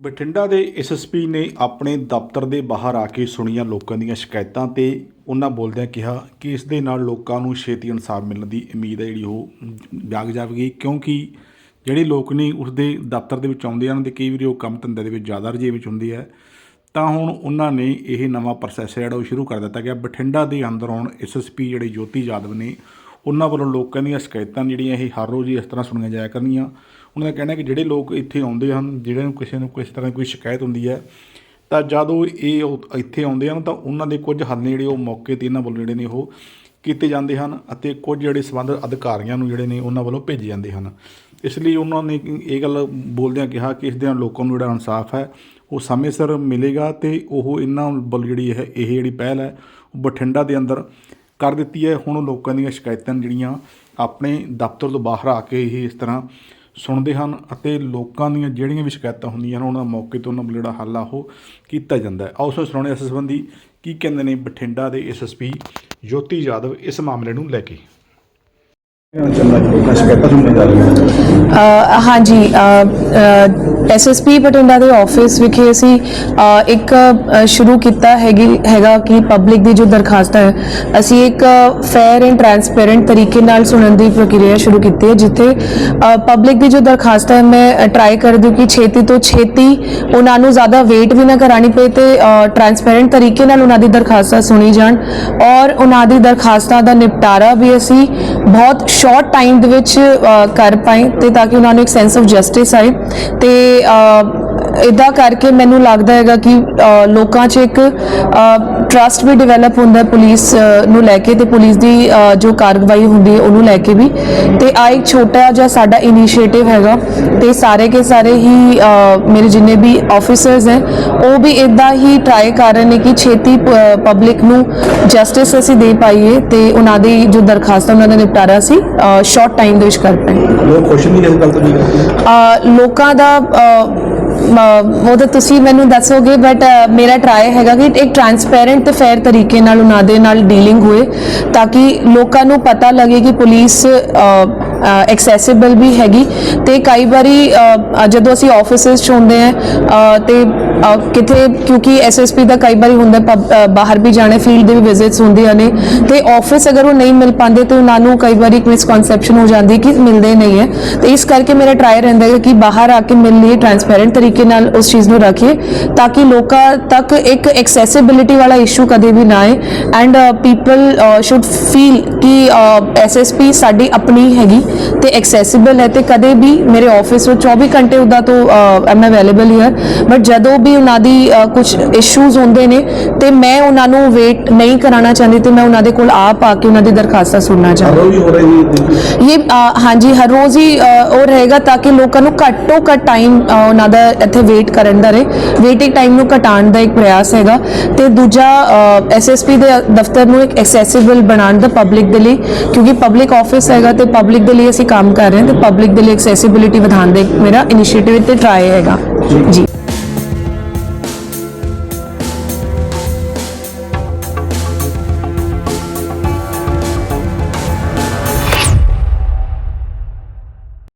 ਬਠਿੰਡਾ ਦੇ ਐਸਐਸਪੀ ਨੇ ਆਪਣੇ ਦਫ਼ਤਰ ਦੇ ਬਾਹਰ ਆ ਕੇ ਸੁਣੀਆਂ ਲੋਕਾਂ ਦੀਆਂ ਸ਼ਿਕਾਇਤਾਂ ਤੇ ਉਹਨਾਂ ਬੋਲਦਿਆਂ ਕਿਹਾ ਕਿ ਇਸ ਦੇ ਨਾਲ ਲੋਕਾਂ ਨੂੰ ਛੇਤੀ ਇਨਸਾਫ ਮਿਲਣ ਦੀ ਉਮੀਦ ਹੈ ਜਿਹੜੀ ਉਹ ਜਾਗ ਜਾਵੇਗੀ, ਕਿਉਂਕਿ ਜਿਹੜੇ ਲੋਕ ਨੇ ਉਸਦੇ ਦਫ਼ਤਰ ਦੇ ਵਿੱਚ ਆਉਂਦੇ ਹਨ ਤੇ ਕਈ ਵਾਰੀ ਉਹ ਕੰਮ ਧੰਦੇ ਦੇ ਵਿੱਚ ਜ਼ਿਆਦਾ ਰੁਝੇਵੇਂ ਵਿੱਚ ਹੁੰਦੇ ਆ, ਤਾਂ ਹੁਣ ਉਹਨਾਂ ਨੇ ਇਹ ਨਵਾਂ ਪ੍ਰੋਸੈਸ ਜਿਹੜਾ ਉਹ ਸ਼ੁਰੂ ਕਰ ਦਿੱਤਾ ਗਿਆ। ਬਠਿੰਡਾ ਦੇ ਅੰਦਰ ਹੁਣ ਐਸਐਸਪੀ ਜਿਹੜੇ ਜੋਤੀ ਯਾਦਵ ਨੇ, ਉਹਨਾਂ ਵੱਲੋਂ ਲੋਕਾਂ ਦੀਆਂ ਸ਼ਿਕਾਇਤਾਂ ਜਿਹੜੀਆਂ ਇਹ ਹਰ ਰੋਜ਼ ਹੀ ਇਸ ਤਰ੍ਹਾਂ ਸੁਣੀਆਂ ਜਾਇਆ ਕਰਨੀਆਂ। ਉਹਨਾਂ ਦਾ ਕਹਿਣਾ ਕਿ ਜਿਹੜੇ ਲੋਕ ਇੱਥੇ ਆਉਂਦੇ ਹਨ, ਜਿਹੜੇ ਨੂੰ ਕਿਸੇ ਨੂੰ ਕਿਸੇ ਤਰ੍ਹਾਂ ਦੀ ਕੋਈ ਸ਼ਿਕਾਇਤ ਹੁੰਦੀ ਹੈ, ਤਾਂ ਜਦੋਂ ਇਹ ਇੱਥੇ ਆਉਂਦੇ ਹਨ, ਤਾਂ ਉਹਨਾਂ ਦੇ ਕੁਝ ਹੱਲ ਜਿਹੜੇ ਉਹ ਮੌਕੇ ਤੇ ਇਹਨਾਂ ਵੱਲੋਂ ਜਿਹੜੇ ਨੇ ਉਹ ਕੀਤੇ ਜਾਂਦੇ ਹਨ ਅਤੇ ਕੁਝ ਜਿਹੜੇ ਸੰਬੰਧਿਤ ਅਧਿਕਾਰੀਆਂ ਨੂੰ ਜਿਹੜੇ ਨੇ ਉਹਨਾਂ ਵੱਲੋਂ ਭੇਜੇ ਜਾਂਦੇ ਹਨ। ਇਸ ਲਈ ਉਹਨਾਂ ਨੇ ਇਹ ਗੱਲ ਬੋਲਦਿਆਂ ਕਿਹਾ ਕਿ ਇਸ ਦੇ ਲੋਕਾਂ ਨੂੰ ਜਿਹੜਾ ਇਨਸਾਫ ਹੈ, ਉਹ ਸਮੇਂ ਸਿਰ ਮਿਲੇਗਾ ਤੇ ਉਹ ਇਹਨਾਂ ਵੱਲ ਜਿਹੜੀ ਹੈ ਇਹ ਜਿਹੜੀ ਪਹਿਲ ਹੈ, ਉਹ ਬਠਿੰਡਾ ਦੇ ਅੰਦਰ ਕਰ ਦਿੱਤੀ ਹੈ। ਹੁਣ ਲੋਕਾਂ ਦੀਆਂ ਸ਼ਿਕਾਇਤਾਂ ਜਿਹੜੀਆਂ ਆਪਣੇ ਦਫ਼ਤਰ ਤੋਂ ਬਾਹਰ ਆ ਕੇ ਇਹ ਇਸ ਤਰ੍ਹਾਂ ਸੁਣਦੇ ਹਨ ਅਤੇ ਲੋਕਾਂ ਦੀਆਂ ਜਿਹੜੀਆਂ ਵੀ ਸ਼ਿਕਾਇਤਾਂ ਹੁੰਦੀਆਂ ਹਨ, ਉਹਨਾਂ ਦਾ ਮੌਕੇ ਤੋਂ ਉਹਨਾਂ ਵੱਲੋਂ ਜਿਹੜਾ ਹੱਲ ਆ ਉਹ ਕੀਤਾ ਜਾਂਦਾ ਹੈ। ਆਓ ਸੋ ਸੁਣਾਉਣੇ ਇਸ ਸੰਬੰਧੀ ਕੀ ਕਹਿੰਦੇ ਨੇ ਬਠਿੰਡਾ ਦੇ ਐਸਐਸਪੀ ਜੋਤੀ ਯਾਦਵ ਇਸ ਮਾਮਲੇ ਨੂੰ ਲੈ ਕੇ ਚੱਲਣਾ ਜੀ ਲੋਕਾਂ ਸ਼ਿਕਾਇਤਾਂ ਸੁਣਨ ਜਾ ਰਹੀਆਂ ਅ, ਹਾਂਜੀ ਐਸਐਸਪੀ ਬਠਿੰਡਾ ਦੇ ਆਫਿਸ ਵਿਖੇ ਅਸੀਂ ਅ, ਇੱਕ ਅ, ਸ਼ੁਰੂ ਕੀਤਾ ਹੈਗੀ ਹੈਗਾ ਕਿ ਪਬਲਿਕ ਦੀ ਜੋ ਦਰਖਾਸਤਾਂ ਹੈ ਅਸੀਂ ਇੱਕ ਫੇਅਰ ਐਂਡ ਟਰਾਂਸਪੇਰੈਂਟ ਤਰੀਕੇ ਨਾਲ ਸੁਣਨ ਦੀ ਪ੍ਰਕਿਰਿਆ ਸ਼ੁਰੂ ਕੀਤੀ ਹੈ ਜਿੱਥੇ ਪਬਲਿਕ ਦੀ ਜੋ ਦਰਖਾਸਤਾਂ ਹੈ ਮੈਂ ਟਰਾਈ ਕਰਦੀ ਹਾਂ ਕਿ ਛੇਤੀ ਤੋਂ ਛੇਤੀ ਉਹਨਾਂ ਨੂੰ ਜ਼ਿਆਦਾ ਵੇਟ ਵੀ ਨਾ ਕਰਾਣੀ ਪਏ ਤੇ ਟਰਾਂਸਪੇਰੈਂਟ ਤਰੀਕੇ ਨਾਲ ਉਹਨਾਂ ਦੀ ਦਰਖਾਸਤਾਂ ਸੁਣੀ ਜਾਣ ਔਰ ਉਹਨਾਂ ਦੀ ਦਰਖਾਸਤਾਂ ਦਾ ਨਿਪਟਾਰਾ ਵੀ ਅਸੀਂ ਬਹੁਤ ਸ਼ਾਰਟ ਟਾਈਮ ਦੇ ਵਿੱਚ ਕਰ ਪਾਏ ਤੇ ਤਾਂ ਕਿ ਉਹਨਾਂ ਨੂੰ ਇੱਕ ਸੈਂਸ ਆਫ ਜਸਟਿਸ ਆਏ। ਤੇ ਇਦਾਂ ਕਰਕੇ ਮੈਨੂੰ ਲੱਗਦਾ ਹੈਗਾ ਕਿ ਲੋਕਾਂ 'ਚ ਇੱਕ ਟਰਸਟ ਵੀ ਡਿਵੈਲਪ ਹੁੰਦਾ ਹੈ ਪੁਲਿਸ ਨੂੰ ਲੈ ਕੇ ਤੇ ਪੁਲਿਸ ਦੀ ਜੋ ਕਾਰਵਾਈ ਹੁੰਦੀ ਹੈ ਉਹਨੂੰ ਲੈ ਕੇ ਵੀ। ਤੇ ਆ ਇੱਕ ਛੋਟਾ ਜਿਹਾ ਸਾਡਾ ਇਨੀਸ਼ੀਏਟਿਵ ਹੈਗਾ ਤੇ ਸਾਰੇ ਕੇ ਸਾਰੇ ਹੀ ਮੇਰੇ ਜਿੰਨੇ ਵੀ ਆਫੀਸਰਸ ਹੈ, ਉਹ ਵੀ ਇਦਾਂ ਹੀ ਟਰਾਈ ਕਰ ਰਹੇ ਨੇ ਕਿ ਛੇਤੀ ਪਬਲਿਕ ਨੂੰ ਜਸਟਿਸ ਅਸੀਂ ਦੇ ਪਾਈਏ ਤੇ ਉਹਨਾਂ ਦੀ ਜੋ ਦਰਖਾਸਤਾਂ ਉਹਨਾਂ ਦੇ ਨਿਪਟਾਰਾ ਸੀ ਸ਼ਾਰਟ ਟਾਈਮ ਦੇ ਵਿੱਚ ਕਰ ਪਾਏ। ਲੋਕ ਖੁਸ਼ ਨਹੀਂ ਇਸ ਗੱਲ ਤੋਂ ਜੀ ਲੋਕਾਂ ਦਾ ਉਹ ਤਾਂ ਤੁਸੀਂ ਮੈਨੂੰ ਦੱਸੋਗੇ ਬਟ ਮੇਰਾ ਟਰਾਈ ਹੈਗਾ ਕਿ ਇੱਕ ਟਰਾਂਸਪੇਰੈਂਟ ਤੇ ਫੇਅਰ ਤਰੀਕੇ ਨਾਲ ਉਹਨਾਂ ਦੇ ਨਾਲ ਡੀਲਿੰਗ ਹੋਏ ਤਾਂ ਕਿ ਲੋਕਾਂ ਨੂੰ ਪਤਾ ਲੱਗੇ ਕਿ ਪੁਲਿਸ ਐਕਸੈਸਿਬਲ ਵੀ ਹੈਗੀ ਤੇ ਕਈ ਵਾਰੀ ਜਦੋਂ ਅਸੀਂ ਆਫਿਸਿਸ ਚ ਹੁੰਦੇ ਆ ਅ, ਤੇ ਅ, ਕਿਤੇ ਕਿਉਂਕਿ ਐਸਐਸਪੀ ਦਾ ਕਈ ਵਾਰੀ ਹੁੰਦਾ ਪਬ- ਬਾਹਰ ਵੀ ਜਾਣੇ ਫੀਲਡ ਦੇ ਵੀ ਵਿਜ਼ਿਟਸ ਹੁੰਦੀਆਂ ਨੇ ਤੇ ਆਫਿਸ ਅਗਰ ਉਹ ਨਹੀਂ ਮਿਲ ਪਾਉਂਦੇ ਤੇ ਉਹਨਾਂ ਨੂੰ ਕਈ ਵਾਰੀ ਇੱਕ ਮਿਸਕਨਸੈਪਸ਼ਨ ਹੋ ਜਾਂਦੀ ਕਿ ਮਿਲਦੇ ਨਹੀਂ ਹੈ। ਤੇ ਇਸ ਕਰਕੇ ਮੇਰਾ ਟਰਾਈ ਰਹਿੰਦਾ ਹੈ ਕਿ ਬਾਹਰ ਆ ਕੇ ਮਿਲ ਲਈਏ ਟਰਾਂਸਪੇਰੈਂਟ ਤਰੀਕੇ ਨਾਲ ਉਸ ਚੀਜ਼ ਨੂੰ ਰੱਖੀਏ ਤਾਂ ਕਿ ਲੋਕਾਂ ਤੱਕ ਇੱਕ ਐਕਸੈਸਿਬਿਲਿਟੀ ਵਾਲਾ ਇਸ਼ੂ ਕਦੇ ਵੀ ਨਾ ਆਏ। ਐਂਡ ਪੀਪਲ ਸ਼ੁੱਡ ਫੀਲ ਕਿ ਐਸਐਸਪੀ ਸਾਡੀ ਆਪਣੀ ਹੈਗੀ। ਤੇ ਐਕਸੈਸਿਬਲ ਹੈ ਤੇ ਕਦੇ ਵੀ ਮੇਰੇ ਆਫਿਸ ਵਿੱਚ 24 ਘੰਟੇ ਉਹਦਾ ਤੋਂ ਆਮ ਅਵੇਲੇਬਲ ਹੀਅਰ ਬਟ ਜਦੋਂ ਵੀ ਉਹਨਾਂ ਦੀ ਕੁਝ ਇਸ਼ੂਜ਼ ਹੁੰਦੇ ਨੇ ਤੇ ਮੈਂ ਉਹਨਾਂ ਨੂੰ ਵੇਟ ਨਹੀਂ ਕਰਾਉਣਾ ਚਾਹੁੰਦੀ ਤੇ ਮੈਂ ਉਹਨਾਂ ਦੇ ਕੋਲ ਆਪ ਆ ਕੇ ਉਹਨਾਂ ਦੀ ਦਰਖਾਸਤਾਂ ਸੁਣਨਾ ਚਾਹੁੰਦੀ ਇਹ ਹਾਂਜੀ ਹਰ ਰੋਜ਼ ਹੀ ਉਹ ਰਹੇਗਾ ਤਾਂ ਕਿ ਲੋਕਾਂ ਨੂੰ ਘੱਟੋ ਘੱਟ ਟਾਈਮ ਉਹਨਾਂ ਦਾ ਇੱਥੇ ਵੇਟ ਕਰਨ ਦਾ ਰਹੇ। ਵੇਟਿੰਗ ਟਾਈਮ ਨੂੰ ਘਟਾਉਣ ਦਾ ਇੱਕ ਪ੍ਰਯਾਸ ਹੈਗਾ। ਤੇ ਦੂਜਾ ਐਸਐਸਪੀ ਦੇ ਦਫ਼ਤਰ ਨੂੰ ਇੱਕ ਐਕਸੈਸਿਬਲ ਬਣਾਉਣ ਦਾ ਪਬਲਿਕ ਦੇ ਲਈ ਕਿਉਂਕਿ ਪਬਲਿਕ ਆਫਿਸ ਹੈਗਾ ਤੇ ਪਬਲਿਕ ਦੇ ਲਈ ਅਸੀਂ ਕੰਮ ਕਰ ਰਹੇ ਹਾਂ ਤੇ ਪਬਲਿਕ ਦੇ ਲਈ ਐਕਸੈਸਿਬਿਲਿਟੀ ਵਧਾਉਣ ਦੇ ਮੇਰਾ ਇਨੀਸ਼ੀਏਟਿਵ ਤੇ ਟਰਾਈ ਹੈਗਾ। ਜੀ।